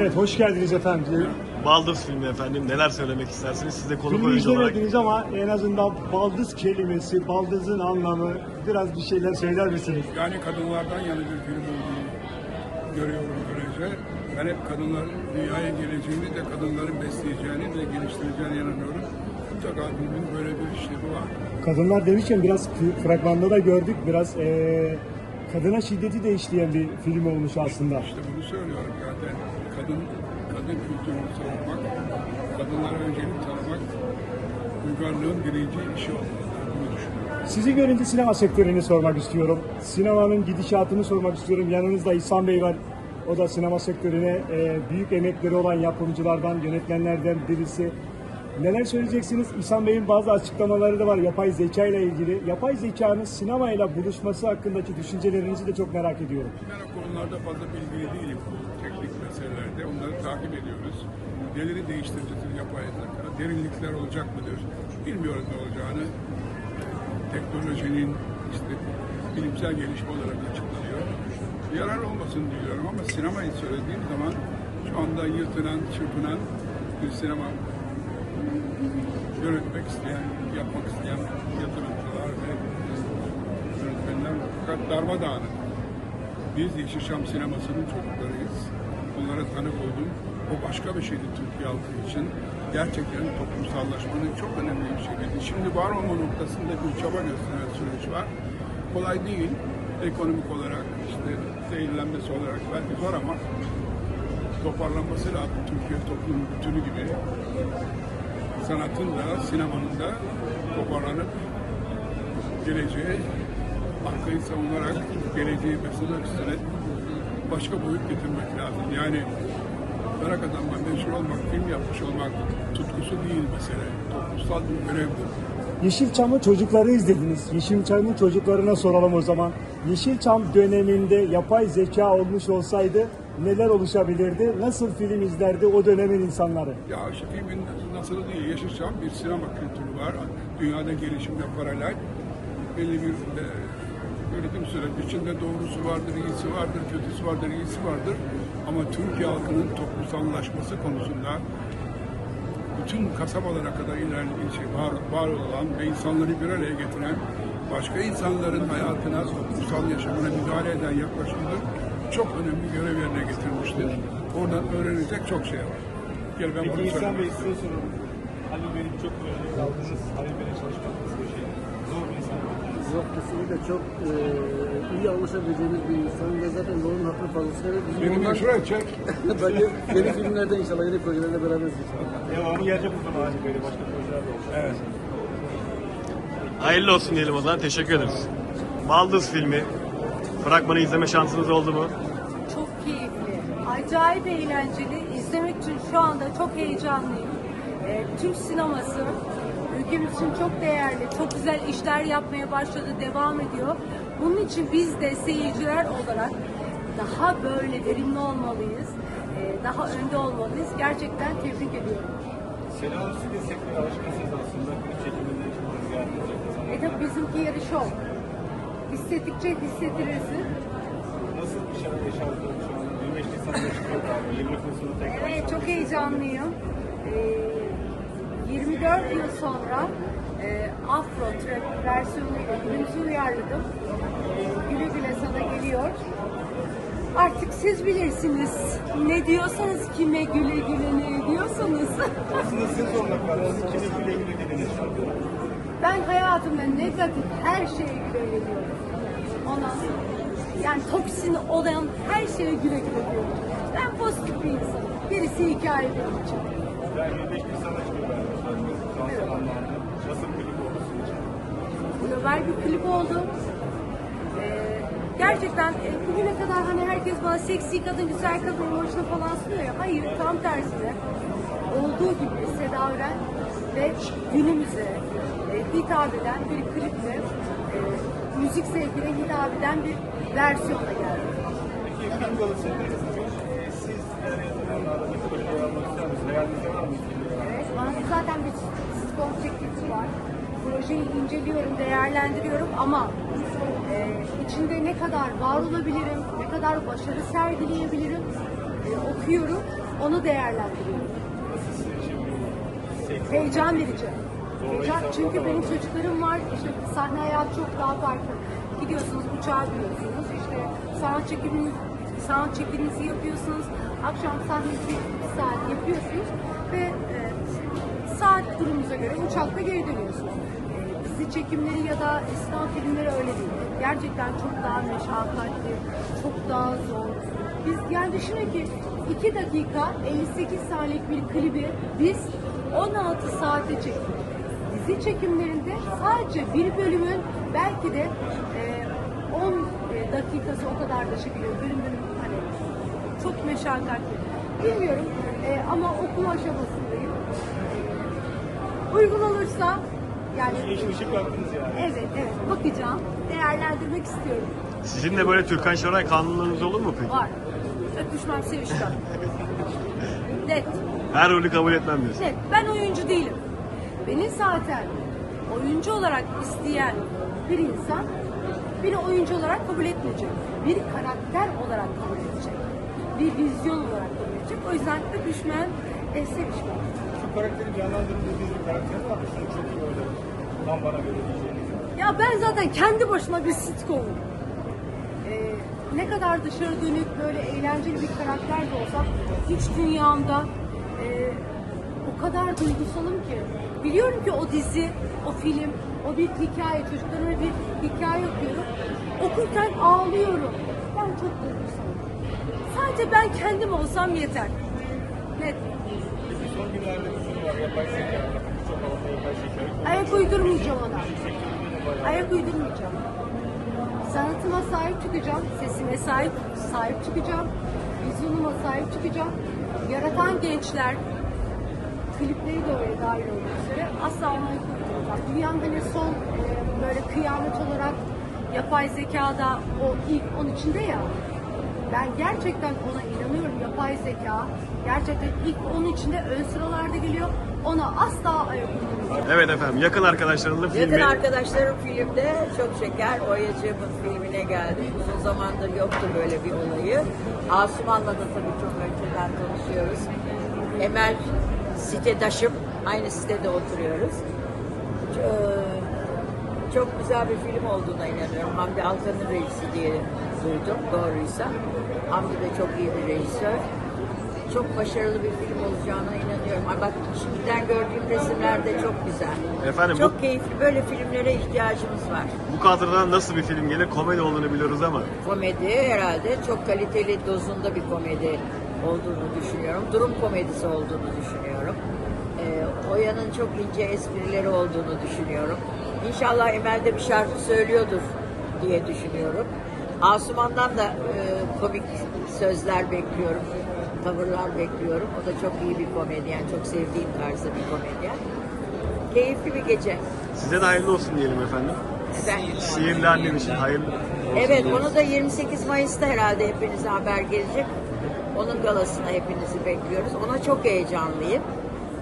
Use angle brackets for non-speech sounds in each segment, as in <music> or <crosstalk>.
Evet hoş geldiniz efendim. Baldız filmi efendim. Neler söylemek istersiniz? Siz de konuk Filmi oyuncu olarak. izlemediniz ama en azından baldız kelimesi, baldızın anlamı biraz bir şeyler söyler misiniz? Yani kadınlardan yana bir film olduğunu görüyorum böylece. Ben hep kadınların dünyaya geleceğini de kadınların besleyeceğini de geliştireceğine inanıyorum. Mutlaka filmin böyle bir işlevi var. Kadınlar demişken biraz f- fragmanda da gördük biraz eee, kadına şiddeti de işleyen bir film olmuş aslında. İşte bunu söylüyorum zaten. Kadın, kadın kültürünü savunmak, kadınlara öncelik tanımak, uygarlığın birinci işi olmalı. Sizi görünce sinema sektörünü sormak istiyorum. Sinemanın gidişatını sormak istiyorum. Yanınızda İhsan Bey var. O da sinema sektörüne eee, büyük emekleri olan yapımcılardan, yönetmenlerden birisi. Neler söyleyeceksiniz? İhsan Bey'in bazı açıklamaları da var yapay zeka ile ilgili. Yapay zekanın sinemayla buluşması hakkındaki düşüncelerinizi de çok merak ediyorum. Ben o konularda fazla bilgili değilim. Teknik meselelerde. Onları takip ediyoruz. Neleri değiştireceğiz yapay zeka? Derinlikler olacak mıdır? Bilmiyoruz ne olacağını. Teknolojinin işte bilimsel gelişme olarak açıklanıyor. Yarar olmasın diliyorum ama sinemayı söylediğim zaman şu anda yırtılan, çırpınan bir sinema yönetmek isteyen, yapmak isteyen yatırımcılar ve yönetmenler fakat darmadağınık. Biz Yeşilçam sinemasının çocuklarıyız. Bunlara tanık oldum. O başka bir şeydi Türkiye halkı için. Gerçekten toplumsallaşmanın çok önemli bir şeydi. Şimdi var olma noktasında bir çaba gösteren süreç var. Kolay değil. Ekonomik olarak, işte zehirlenmesi olarak belki zor ama toparlanması lazım Türkiye toplumun bütünü gibi. Sanatın da, sinemanın da toparlanıp geleceğe arkayı savunarak geleceği mesajlar üstüne başka boyut getirmek lazım. Yani para kazanmak, meşhur olmak, film yapmış olmak tutkusu değil mesele. Toplumsal bir görevdir. Yeşilçam'ın çocukları izlediniz. Yeşilçam'ın çocuklarına soralım o zaman. Yeşilçam döneminde yapay zeka olmuş olsaydı neler oluşabilirdi? Nasıl film izlerdi o dönemin insanları? Ya şu filmin nasıl değil, Yeşilçam bir sinema kültürü var. Dünyada gelişimle paralel. Belli bir e, yönetim süreci içinde doğrusu vardır, iyisi vardır, kötüsü vardır, iyisi vardır. Ama Türkiye halkının toplumsallaşması konusunda bütün kasabalara kadar ilerleyen şey var, var olan ve insanları bir araya getiren, başka insanların hayatına, toplumsal yaşamına müdahale eden yaklaşımdır. Çok önemli görev yerine getirmiştir. Oradan öğrenecek çok şey var. Gel ben bunu Peki İhsan. Bey size soralım. Halil Bey'in çok memnun kaldınız. Halil Bey'le çalışmak nasıl bir şey? Zor bir insan. Yok kesinlikle çok e, iyi anlaşabileceğimiz bir insan ve zaten rolün hakkını fazlasıyla ve bizim Beni ondan meşhur edecek. <laughs> bence yeni filmlerde inşallah yeni projelerde beraberiz inşallah. Devamı gelecek o zaman Halil Bey'le başka projeler de olacak. Evet. Hayırlı olsun diyelim o zaman. Teşekkür ederiz. Baldız filmi. Fragmanı izleme şansınız oldu mu? Çok keyifli, acayip eğlenceli. İzlemek için şu anda çok heyecanlıyım. Ee, Türk sineması ülkemiz için çok değerli, çok güzel işler yapmaya başladı, devam ediyor. Bunun için biz de seyirciler olarak daha böyle verimli olmalıyız, ee, daha önde olmalıyız. Gerçekten tebrik ediyorum. Selam siz de sektöre alışkınsınız aslında. Çekiminde çok. E tabi bizimki yarı şov. Hissettikçe hissettirirsin. Nasıl bir şey yaşardınız şu an? 25 Nisan'da çıkıyor galiba. 20 Kasım'da tekrar. Evet, çok heyecanlıyım. Ee, 24 yıl sonra e, Afro Trap versiyonuyla günümüzü uyarladım. Ee, güle güle sana geliyor. Artık siz bilirsiniz. Ne diyorsanız kime güle güle ne diyorsanız. Aslında sizin zorunda kaldınız. Kimin bile bile dediniz şarkı. Ben hayatımda negatif her şeye güle diyorum. Ondan sonra yani toksin olan her şeye güle güle diyorum. Ben pozitif bir insanım. Gerisi hikaye benim için. Yani 25 Nisan'da çıkıyor galiba şarkı. Şu an zamanlandı. Nasıl bir klip oldu sizin için? global bir klip oldu. Ee, gerçekten e, bugüne kadar hani herkes bana seksi kadın, güzel kadın imajını falan sunuyor ya. Hayır, tam tersine. Olduğu gibi Üren ve günümüze e, hitap eden bir kliple e, müzik zevkine hitap eden bir versiyonla geldi. Peki dalı sektörünüz Ee, Siz mı? Evet, bana zaten bir sitcom teklifi var. Projeyi inceliyorum, değerlendiriyorum ama e, içinde ne kadar var olabilirim, ne kadar başarı sergileyebilirim e, okuyorum Onu değerlendiriyorum. Heyecan verici. Heyecan, çünkü benim çocuklarım var. İşte sahne hayatı çok daha farklı. Gidiyorsunuz uçağa biniyorsunuz. İşte sanat çekiminiz, sanat çekiminizi yapıyorsunuz. Akşam sahnenizi bir saat yapıyorsunuz ve e, saat durumunuza göre uçakta geri dönüyorsunuz. E, dizi çekimleri ya da sinema filmleri öyle değil. Gerçekten çok daha meşakkatli, çok daha zor. Biz yani düşünün ki 2 dakika 58 saniyelik bir klibi biz 16 saate çektik. Dizi çekimlerinde sadece bir bölümün belki de e, 10 dakikası o kadar da çekiliyor. Bölüm bölüm hani çok meşakkatli. Bilmiyorum e, ama okuma aşamasındayım. Uygun olursa yani Yeşil ışık yaktınız yani. evet evet bakacağım. Değerlendirmek istiyorum. Sizin de böyle Türkan Şoray kanunlarınız olur mu peki? Var. Öpüşmem, sevişmem. Net. Her rolü kabul etmem diyorsun. Net. Ben oyuncu değilim. Beni zaten oyuncu olarak isteyen bir insan beni oyuncu olarak kabul etmeyecek. Bir karakter olarak kabul edecek. Bir vizyon olarak kabul edecek. O yüzden öpüşmem, e, sevişmem. Şu karakterin canlandırıldığı bir karakteri var. Şunu çok iyi oynadı. Tam bana göre diyeceğiniz. Ya ben zaten kendi başıma bir sitcomum. Ne kadar dışarı dönük böyle eğlenceli bir karakter de olsam hiç dünyamda e, o kadar duygusalım ki. Biliyorum ki o dizi, o film, o bir hikaye. Çocuklarıma bir hikaye okuyorum. Okurken ağlıyorum. Ben çok duygusalım. Sadece ben kendim olsam yeter. Net. Son günlerde bir soru var. Yapay zeka. Çok havalı yapay zeka. Ayak uydurmayacağım ona. Ayak uydurmayacağım. Sanatıma sahip çıkacağım, sesime sahip sahip çıkacağım, vizyonuma sahip çıkacağım. Yaratan gençler, klipleri de öyle dahil olmak üzere asla ayak uydurmayacağım. Dünyanın hani son böyle kıyamet olarak yapay zekada o ilk onun içinde ya. Ben gerçekten ona inanıyorum. Yapay zeka gerçekten ilk onun içinde ön sıralarda geliyor. Ona asla ayak. Evet efendim yakın arkadaşlarınla Yakın filmi. arkadaşlarım filmde çok şeker. Oyacığımın filmine geldi. Uzun zamandır yoktu böyle bir olayı. Asuman'la da tabii çok önceden tanışıyoruz. Emel sitedaşım. Aynı sitede oturuyoruz. Ç- Çok güzel bir film olduğuna inanıyorum. Hamdi Altan'ın reisi diye duydum doğruysa. Hamdi de çok iyi bir rejisör. Çok başarılı bir film olacağına inanıyorum. Ay bak şimdiden gördüğüm resimler de çok güzel. Efendim bu, Çok keyifli. Böyle filmlere ihtiyacımız var. bu kadrodan nasıl bir film gelir? Komedi olduğunu biliyoruz ama. Komedi herhalde çok kaliteli dozunda bir komedi olduğunu düşünüyorum. Durum komedisi olduğunu düşünüyorum. Ee, Oya'nın çok ince esprileri olduğunu düşünüyorum. İnşallah Emel de bir şarkı söylüyordur diye düşünüyorum. Asuman'dan da e, komik sözler bekliyorum. Tavırlar bekliyorum. O da çok iyi bir komedyen. Çok sevdiğim tarzda bir komedyen. Keyifli bir gece. Size de hayırlı olsun diyelim efendim. Ben Sihirli annem için hayırlı olsun Evet, diyelim. onu da 28 Mayıs'ta herhalde hepinize haber gelecek. Onun galasına hepinizi bekliyoruz. Ona çok heyecanlıyım.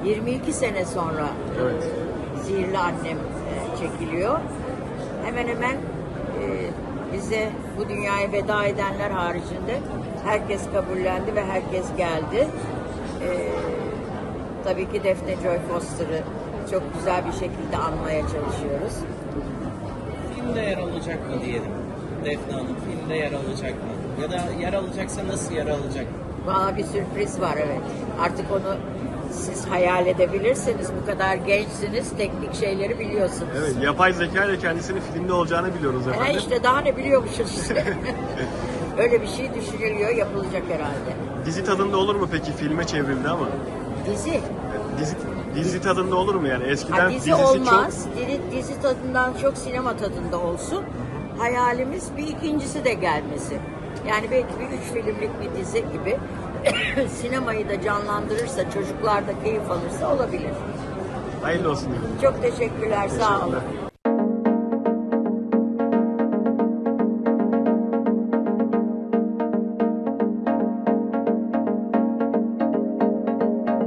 22 sene sonra Evet. e, Sihirli Annem e, çekiliyor. Hemen hemen e, bize bu dünyaya veda edenler haricinde herkes kabullendi ve herkes geldi. E, tabii ki Defne Joy Foster'ı çok güzel bir şekilde anmaya çalışıyoruz. Filmde yer alacak mı diyelim. Defne Hanım filmde yer alacak mı? Ya da yer alacaksa nasıl yer alacak? Bana bir sürpriz var evet. Artık onu siz hayal edebilirsiniz. Bu kadar gençsiniz, teknik şeyleri biliyorsunuz. Evet, yapay zeka ile kendisinin filmde olacağını biliyoruz efendim. işte daha ne biliyormuşuz işte. <laughs> Öyle bir şey düşünülüyor, yapılacak herhalde. Dizi tadında olur mu peki? Filme çevrildi ama. Dizi. Dizi, dizi tadında olur mu yani? Eskiden Ha, dizi olmaz. Dizi, dizi tadından çok sinema tadında olsun. Hayalimiz bir ikincisi de gelmesi. Yani belki bir üç filmlik bir dizi gibi <coughs> sinemayı da canlandırırsa, çocuklar da keyif alırsa olabilir. çok hayırlı olsun. Çok teşekkürler, sağ olun. Teşekkürler.